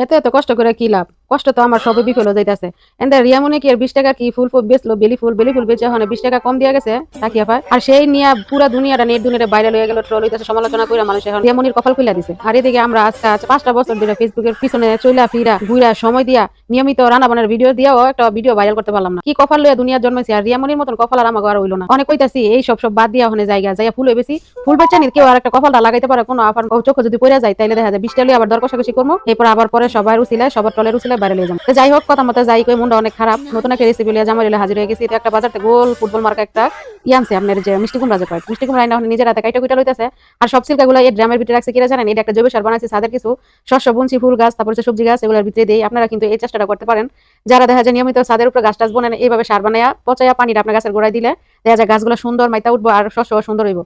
এতে এত কষ্ট করে কি লাভ? কষ্ট তো আমার সবই বিফল হয়ে যাইতেছে। এন্ড রিয়ামনে কি আর বিশ টাকা কি ফুল ফুল বেচলো, বেলি ফুল বেলি ফুল বেচে এখন বিশ টাকা কম দিয়া গেছে? তাকিয়া পায় আর সেই নিয়ে পুরা দুনিয়াটা নেট দুনিয়াটা বাইরে লয়ে গেল ট্রল হইতেছে, সমালোচনা করে মানুষ এখন রিয়ামনির কপাল খুলে দিছে। আর এদিকে আমরা আজকে আজ পাঁচটা বছর ধরে ফেসবুকের পিছনে চইলা ফিরা ঘুরা সময় দিয়া নিয়মিত রান্না বান্নার ভিডিও দিয়াও একটা ভিডিও ভাইরাল করতে পারলাম না। কি কপাল লইয়া দুনিয়ার জন্মেছি আর রিয়ামনির মতন কপাল আর আমাকে আর হইল না। অনেক কইতাছি, এই সব সব বাদ দিয়া ওখানে জায়গা যাইয়া ফুল বেশি ফুল বেচা নি কেউ আর একটা কপালটা লাগাইতে পারে, কোনো আফার চোখ যদি পড়ে যায়, তাইলে দেখা যায় বৃষ্টি হলে আবার দর কষাকষি করব এরপর আবার পরে সবার উচিলায় সবার টলের উচিলায় বাইরে লিয়ে যাব। যাই হোক, কথা মতো যাই কই মুন্ডা অনেক খারাপ। নতুন একটা রেসিপি লিয়ে জামাই হাজির হয়ে গেছি। এটা একটা বাজারতে গোল ফুটবল মার্কা একটা ই আনছে আপনার যে মিষ্টি কুমড়া যে কয়। মিষ্টি কুমড়া আইনা নিজের হাতে কাইটা কুইটা লইতেছে। আর সব সিলকাগুলো এই ড্রামের ভিতরে রাখছে, কিরা জানেন? এটা একটা জৈব সার বানাইছে সাদের কিছু। শস্য, বুনছি, ফুল গাছ, তারপর হচ্ছে সবজি গাছ, এগুলোর ভিতরে দেই। আপনারা কিন্তু এই চেষ্টাটা করতে পারেন। যারা দেখা যায় নিয়মিত ছাদের উপরে গাছ টাছ বোনেন, এইভাবে সার বানায়া পচায়া পানিটা আপনার গাছের গোড়ায় দিলে দেখা যায় গাছগুলো সুন্দর মাইতা উঠবো আর শস্য সুন্দর হইব।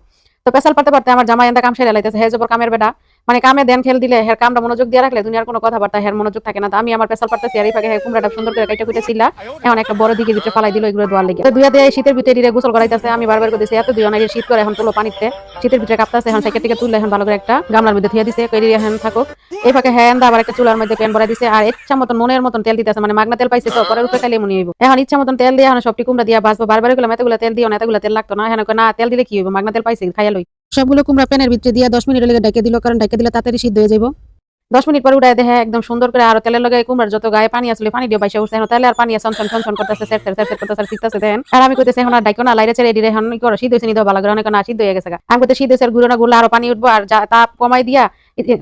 তো পেশাল পারতে পারতে আমার জামাই এন্দা কাম সেরে লাইতেছে। হে জবর কামের বেটা। মানে কামে দেন খেল দিলে হের কামটা মনোযোগ দিয়ে রাখলে দুনিয়ার কোনো কথাবার্তা হের মনোযোগ থাকে না। আমি আমার পেশাল পারতেছি, আর এই কুমড়াটা সুন্দর করে কাইটা কুইটা ছিলা। এখন একটা বড় দিকে ভিতরে ফালাই দিল এগুলো দোয়ার লেগে। দুইয়া দিয়ে শীতের ভিতরে দিলে গোসল করাইতেছে, আমি বারবার করে দিছি এত দুই অনেক শীত করে এখন তুলো পানিতে। শীতের ভিতরে কাঁপতেছে, এখন সাইকেল থেকে তুললে এখন ভালো করে একটা গামলার মধ্যে থিয়া দিছে কইরি এখন থাকুক এই ফাঁকে হ্যান্ড আবার একটা চুলার মধ্যে প্যান ভরা দিছে, আর ইচ্ছা মতন মনের মতন তেল দিতেছে মানে মাগনা তেল পাইছে তো পরের উপরে তেলে মনে হইব এখন ইচ্ছা মতন তেল দিয়ে এখন সবটি কুমড়া দিয়া বাসবো বারবারগুলো মেতেগুলো তেল দিও না, এতগুলো তেল লাগতো না। এখন কই না, তেল দিলে কি হইব? মাগনা তেল পাইছে, খাইয়া লই। সবগুলো কুমড়া প্যানের ভিতরে দিয়ে দশ মিনিট লেগে ডেকে দিল, কারণ ডেকে দিলে তাড়াতাড়ি সিদ্ধ হয়ে যাব দশ মিনিট পর উঠায় দেখে একদম সুন্দর করে আর তেলের লগে কুমড়ার যত গায়ে পানি আসলে পানি দিয়ে বাইসে উঠছে। তাহলে আর পানি আসন ছন করতেছে আর আমি কইতেছি, এখন আর ডাইকো না, লাইরে ছেড়ে দিলে এখন করো, সিদ্ধ হয়েছে নিতে ভালো করে। অনেক না, সিদ্ধ হয়ে গেছে। আমি কইতে সিদ্ধ হয়েছে গুঁড়ো না গুলো আরও পানি উঠবো, আর তাপ কমাই দিয়া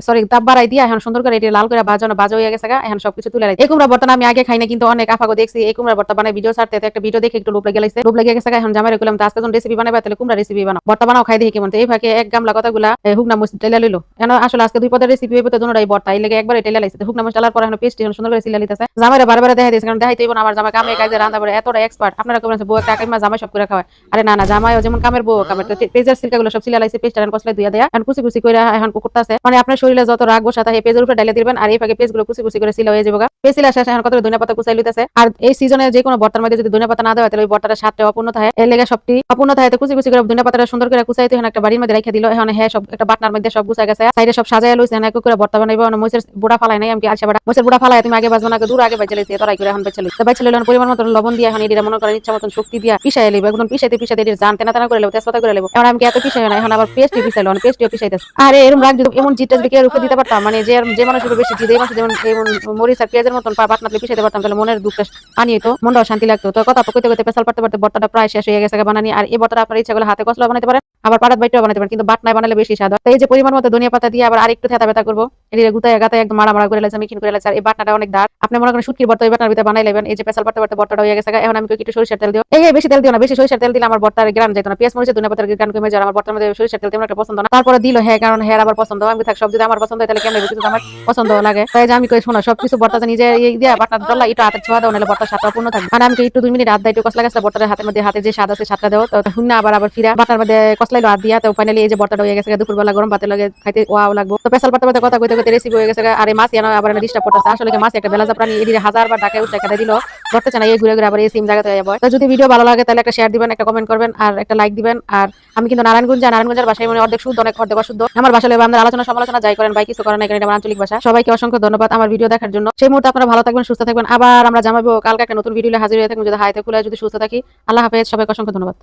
সরি তাপ বাড়াই দিয়া এখন সুন্দর করে এটি লাল করে বাজানো বাজা হয়ে গেছে এখন সবকিছু তুলে এই কুমড়া বর্তমান আমি আগে খাই না কিন্তু অনেক আফাগো দেখছি, এই কুমড়া বর্তমানে বানাই ভিডিও ছাড়তে একটা ভিডিও দেখে একটু লোভ লেগে গেছে। লোভ লেগে গেছে এখন জামাই কইলাম, তো আজকে যখন রেসিপি বানাবে তাহলে কুমড়া রেসিপি বানাও। বর্তা বানাও, খাই দেখি কেমন এই ফাঁকে এক গামলা কথাগুলা হুকনা মুস টেলা লইলো। এখন আসলে আজকে দুই পদের রেসিপি হইবে তো দুটোটাই বর্তা এই লেগে একবার টেলা লাইছে। হুকনা মুস টেলার পর এখন পেস্ট এখন সুন্দর করে সিলা লিতেছে জামাইরা বারবার দেখা দিয়েছে, কারণ দেখাইতে হইব না, আমার জামাই কামে কাজে রান্না করে, এতটা এক্সপার্ট আপনারা কেমন বউ একটা কাকিমা জামাই সব করে খাওয়ায়। আরে না না, জামাইও যেমন কামের বউ, কামের পেজের সিলকাগুলো সব সিলা লাইছে পেস্ট আর কসলে দুইয়া দেয়া। এখন কুচি কুচি করে এখন কুকুরতাছে মানে আপনার শরীরে যত রাগ বসা থাকে, পেজের উপরে ডাইলে দিবেন, আর এই ফাঁকে পেজগুলো কুচি কুচি করে সিলা হয়ে যাবে পেজ সিলা শেষ এখন কত ধনিয়া পাতা কুচাই লইতেছে। আর এই সিজনে যে কোনো বর্তার মধ্যে যদি ধনিয়া পাতা না দেওয়া তাহলে ওই বর্তাটা স্বাদটা অপূর্ণ থাকে। এর লেগে সবটি অপূর্ণ থাকে। কুচি কুচি করে ধনিয়া পাতাটা সুন্দর করে কুচাইতে এখন একটা বাড়ির মধ্যে রেখে দিল। এখন হ্যাঁ সব একটা বাটনার মধ্যে সব গুছাই গেছে। সাইডে সব সাজায় লইছে, এখন এক করে বর্তা বানাইবো। মহিষের বুড়া ফালাই নাই, আমি আলসা বাড়া মহিষের বুড়া ফালাই তুমি আগে বাজবো না দূর আগে বাজে লাইছে। তোরাই করে এখন বেঁচে লইছে। বেঁচে লইলেন পরিমাণ মতো লবণ দিয়ে এখন এটা মনে করেন ইচ্ছা মতন শক্তি দিয়া পিসাই লইব। একদম পিসাইতে পিসাইতে এটা জান তেনা তেনা করে লেবো তেজপাতা করে লেবো এখন আমি এত পিসাই না, এখন আবার পেস্ট পিসাইলো পেস্ট পিসাইতেছে আরে এরকম রাগ যদি এমন জিটটা যদি রুখে দিতে পারতাম মানে যে যে মানুষের বেশি জিদে মানুষ যেমন মরিচ আর পেঁয়াজের মতন পা বাটনাতে দিতে পারতাম, তাহলে মনের দুঃখটা আনিয়ে তো, মনটাও শান্তি লাগতো। তো কথা কইতে কইতে পেশাল পারতে পারতে বট্টাটা প্রায় শেষ হয়ে গেছে বানানি, আর এই বট্টাটা আপনার ইচ্ছা করলে হাতে কসলা বানাতে পারেন। আবার পাড়াত বাইটাও বানাতে পারেন, কিন্তু বাটনায় বানালে বেশি স্বাদ। এই যে পরিমাণ মতো ধনিয়া পাতা দিয়ে আবার আরেকটু থেতা ব্যথা করব এটি গুতায় গাতায় একদম মারা মারা করে লাগছে মিখিন করে লাগছে আর এই বাটনাটা অনেক দাঁড় আপনি মনে করেন শুটকির বর্তা এই বাটনার ভিতরে বানাই লেবেন, এই যে পেশাল পারতে পারতে বট্টাটা হয়ে গেছে এখন আমি একটু সরিষার তেল দিও? এই বেশি তেল দিও না, বেশি সরিষার তেল দিলে আমার বর্তার গ্রান যেত না। পেঁয়াজ, মরিচের ধনিয়া পাতার গ্রান কমে যায় আমার বর্তার মধ্যে সরিষার তেল তেমন একটা পছন্দ না। তারপরে দিল হ্যাঁ কারণ হ্যাঁ আবার পছন্দ আমি থাক, সব যদি আমার পছন্দ হয়, তাহলে কেমন কিছু আমার পছন্দ লাগে। তাই আমি কই, শোনো, সবকিছু বর্তাতে নিজে এই দিয়া বাটনা ডল্লা একটু হাতে ছোঁয়া দাও, নাহলে বর্তার স্বাদটা পূর্ণ থাকবে। আর আমি একটু দুই মিনিট হাত দাইটু কসলা গাছটা বর্তার হাতের মধ্যে হাতে যে স্বাদ আছে, স্বাদটা দাও। তো হুন্না আবার আবার ফিরা বাটার মধ্যে কসলাইলো হাত দিয়া তো ফাইনালি এই যে বর্তাটা হয়ে গেছে দুপুরবেলা গরম ভাতের লগে খাইতে ওয়াও লাগবো। তো পেশাল পাতা কথা কইতে কইতে রেসিপি হয়ে গেছে আর এই মাছ ইয়ানো আবার ডিস্টার্ব করতেছে আসলে মাছ একটা বেলাজা প্রাণী এদিকে হাজার বার ডাকে উঠে কেটে দিল। ধরতে চায় না এই ঘুরে ঘুরে আবার এই সিম জায়গাতে হয়ে যাবে। তো যদি ভিডিও ভালো লাগে, তাহলে একটা শেয়ার দিবেন, একটা কমেন্ট করবেন, আর একটা লাইক দিবেন। আর আমি কিন্তু নারায়ণগঞ্জ, নারায়ণগঞ্জের ভাষায় মানে অর্ধেক শুদ্ধ, অনেক অর্ধেক অশুদ্ধ। আমার লইবা আমাদের আলোচনা, সমালোচনা যাই করেন, ভাই, কিছু করেন এখানে আমার আঞ্চলিক ভাষা। সবাইকে অসংখ্য ধন্যবাদ আমার ভিডিও দেখার জন্য। সেই মুহূর্তে আপনারা ভালো থাকবেন, সুস্থ থাকবেন। আবার আমরা জামাবো কালকে একটা নতুন ভিডিও হাজির হয়ে থাকবেন যদি হাইতে খুলে, যদি সুস্থ থাকি, আল্লাহ হাফেজ, সবাইকে অসংখ্য ধন্যবাদ।